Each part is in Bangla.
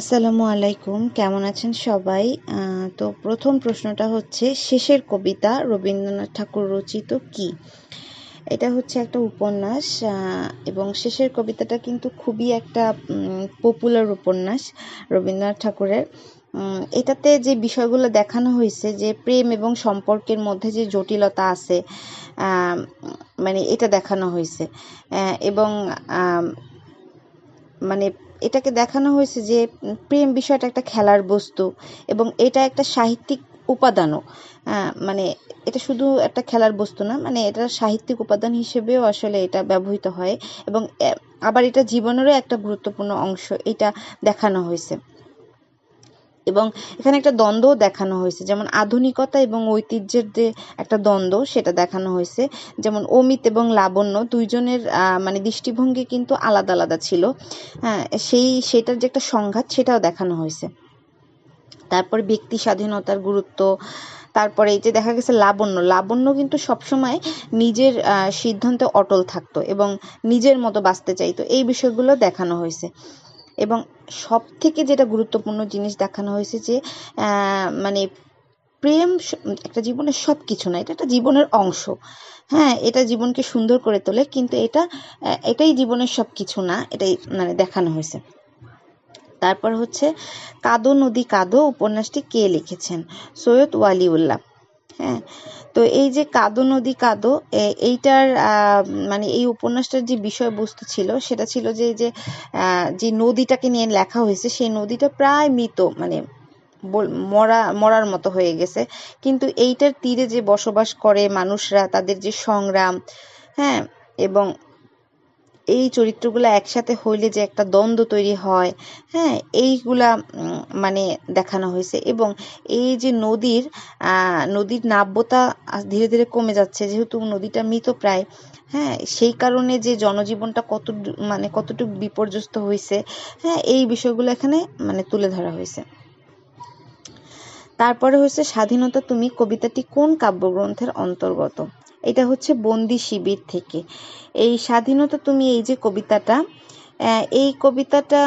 আসসালামু আলাইকুম, কেমন আছেন সবাই? তো প্রথম প্রশ্নটা হচ্ছে, শেষের কবিতা রবীন্দ্রনাথ ঠাকুর রচিত কি? এটা হচ্ছে একটা উপন্যাস এবং শেষের কবিতাটা কিন্তু খুবই একটা পপুলার উপন্যাস রবীন্দ্রনাথ ঠাকুরের। এটাতে যে বিষয়গুলো দেখানো হয়েছে, যে প্রেম এবং সম্পর্কের মধ্যে যে জটিলতা আছে মানে এটা দেখানো হয়েছে। এবং মানে এটাকে দেখানো হয়েছে যে প্রেম বিষয়টা একটা খেলার বস্তু এবং এটা একটা সাহিত্যিক উপাদানও। মানে এটা শুধু একটা খেলার বস্তু না মানে এটা সাহিত্যিক উপাদান হিসেবেও আসলে এটা ব্যবহৃত হয় এবং আবার এটা জীবনেরও একটা গুরুত্বপূর্ণ অংশ, এটা দেখানো হয়েছে। এবং এখানে একটা দ্বন্দ্বও দেখানো হয়েছে। যেমন আধুনিকতা এবং ঐতিহ্যের যে একটা দ্বন্দ্ব, সেটা দেখানো হয়েছে। যেমন অমিত এবং লাবণ্য দুইজনের মানে দৃষ্টিভঙ্গি কিন্তু আলাদা আলাদা ছিল। হ্যাঁ সেই, সেটার যে একটা সংঘাত, সেটাও দেখানো হয়েছে। তারপর ব্যক্তি স্বাধীনতার গুরুত্ব, তারপরে এই যে দেখা গেছে লাবণ্য। লাবণ্য কিন্তু সবসময় নিজের সিদ্ধান্তে অটল থাকতো এবং নিজের মতো বাঁচতে চাইতো। এই বিষয়গুলো দেখানো হয়েছে। এবং সব থেকে যেটা গুরুত্বপূর্ণ জিনিস দেখানো হয়েছে যে মানে প্রেম একটা জীবনের সব কিছু না, এটা একটা জীবনের অংশ। হ্যাঁ এটা জীবনকে সুন্দর করে তোলে, কিন্তু এটা এটাই জীবনের সব কিছু না, এটাই মানে দেখানো হয়েছে। তারপর হচ্ছে, কাদো নদী কাদো উপন্যাসটি কে লিখেছেন? সৈয়দ ওয়ালিউল্লাহ। হ্যাঁ। তো এই যে কাদো নদী কাদো এইটার মানে এই উপন্যাসটার যে বিষয়বস্তু ছিল, সেটা ছিল যে এই যে যে নদীটাকে নিয়ে লেখা হয়েছে, সেই নদীটা প্রায় মৃত মানে মরা, মরার মতো হয়ে গেছে। কিন্তু এইটার তীরে যে বসবাস করে মানুষরা, তাদের যে সংগ্রাম হ্যাঁ এবং এই চরিত্রগুলো একসাথে হইলে যে একটা দ্বন্দ্ব তৈরি হয় হ্যাঁ এইগুলা মানে দেখানো হয়েছে। এবং এই যে নদীর নদীর নাব্যতা ধীরে ধীরে কমে যাচ্ছে, যেহেতু নদীটা মৃতপ্রায় হ্যাঁ সেই কারণে যে জনজীবনটা কত মানে কতটুকু বিপর্যস্ত হয়েছে হ্যাঁ এই বিষয়গুলো এখানে মানে তুলে ধরা হয়েছে। তারপরে হচ্ছে স্বাধীনতা, তুমি কবিতাটি কোন কাব্যগ্রন্থের অন্তর্গত? এটা হচ্ছে বন্দি শিবির থেকে। এই স্বাধীনতা তুমি এই যে কবিতাটা এই কবিতাটা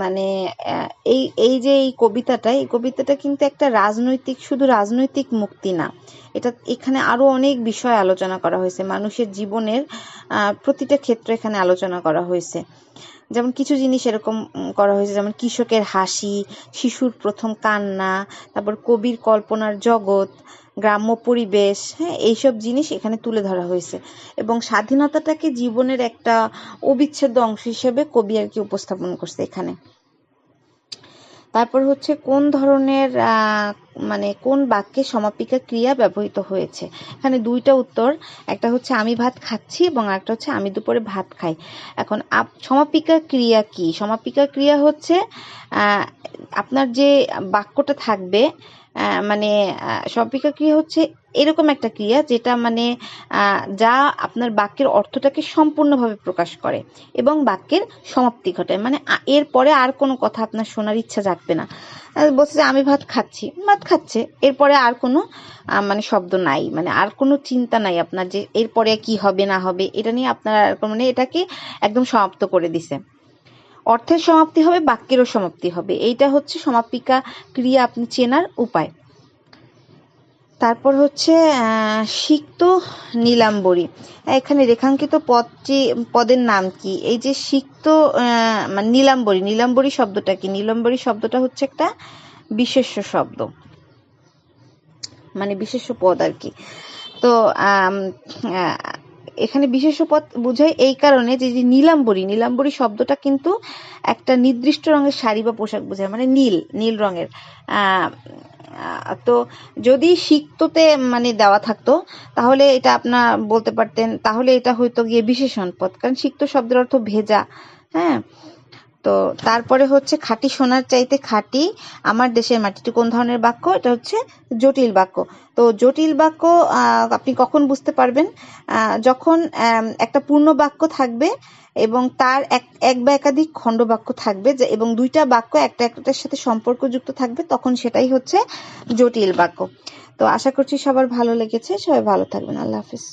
মানে এই এই যে এই কবিতাটা এই কবিতাটা কিন্তু একটা রাজনৈতিক, শুধু রাজনৈতিক মুক্তি না। এটা এখানে আরও অনেক বিষয় আলোচনা করা হয়েছে। মানুষের জীবনের প্রতিটা ক্ষেত্র এখানে আলোচনা করা হয়েছে। যেমন কিছু জিনিস এরকম করা হয়েছে, যেমন কৃষকের হাসি, শিশুর প্রথম কান্না, তারপর কবির কল্পনার জগৎ গ্রাম্য পরিবেশ হ্যাঁ এইসব জিনিস এখানে তুলে ধরা হয়েছে। এবং স্বাধীনতাটাকে জীবনের একটা অবিচ্ছেদ্য অংশ হিসেবে কবি আর কি উপস্থাপন করছে এখানে। তারপর হচ্ছে কোন ধরনের মানে কোন বাক্যে সমাপিকা ক্রিয়া ব্যবহৃত হয়েছে? এখানে দুইটা উত্তর, একটা হচ্ছে আমি ভাত খাচ্ছি এবং একটা হচ্ছে আমি দুপুরে ভাত খাই। এখন সমাপিকা ক্রিয়া কি? সমাপিকা ক্রিয়া হচ্ছে আপনার যে বাক্যটা থাকবে মানে আহ, সমাপিকা ক্রিয়া হচ্ছে এরকম একটা ক্রিয়া যেটা মানে যা আপনার বাক্যের অর্থটাকে সম্পূর্ণভাবে প্রকাশ করে এবং বাক্যের সমাপ্তি ঘটায়। মানে আ- এরপরে আর কোনো কথা আপনার শোনার ইচ্ছা জাগবে না। বলছে যে আমি ভাত খাচ্ছি। ভাত খাচ্ছে। এরপরে আর কোনো মানে শব্দ নাই। মানে আর কোনো চিন্তা নাই আপনার যে এরপরে কি হবে না হবে এটা নিয়ে আপনার মানে এটাকে একদম সমাপ্ত করে দিছে। অর্থের সমাপ্তি হবে, বাক্যেরও সমাপ্তি হবে। এইটা হচ্ছে সমাপিকা ক্রিয়া আপনি চেনার উপায়। তারপর হচ্ছে সিক্ত নীলাম্বরী। এখানে রেখাঙ্কিত পদটি, পদের নাম কি? এই যে সিক্ত মানে নীলাম্বরী নীলাম্বরী শব্দটা কি? নীলাম্বরী শব্দটা হচ্ছে একটা বিশেষ্য শব্দ। মানে বিশেষ্য পদ আর কি। তো এখানে বিশেষ পথ বোঝায় এই কারণে যে যে নীলাম্বরী নীলাম্বরী শব্দটা কিন্তু একটা নির্দিষ্ট রঙের শাড়ি বা পোশাক বোঝায় মানে নীল নীল রঙের। তো যদি সিক্ততে মানে দেওয়া থাকতো, তাহলে এটা আপনার বলতে পারতেন, তাহলে এটা হয়তো গিয়ে বিশেষণ পদ, কারণ সিক্ত শব্দের অর্থ ভেজা হ্যাঁ? তো তারপরে হচ্ছে খাঁটি সোনার চাইতে খাঁটি আমার দেশের মাটিটি কোন ধরনের বাক্য? এটা হচ্ছে জটিল বাক্য। তো জটিল বাক্য আপনি কখন বুঝতে পারবেন? যখন একটা পূর্ণ বাক্য থাকবে এবং তার এক এক বা একাধিক খণ্ড বাক্য থাকবে এবং দুইটা বাক্য একটা একটার সাথে সম্পর্কযুক্ত থাকবে, তখন সেটাই হচ্ছে জটিল বাক্য। তো আশা করছি সবার ভালো লেগেছে। সবাই ভালো থাকবেন। আল্লাহ হাফিজ।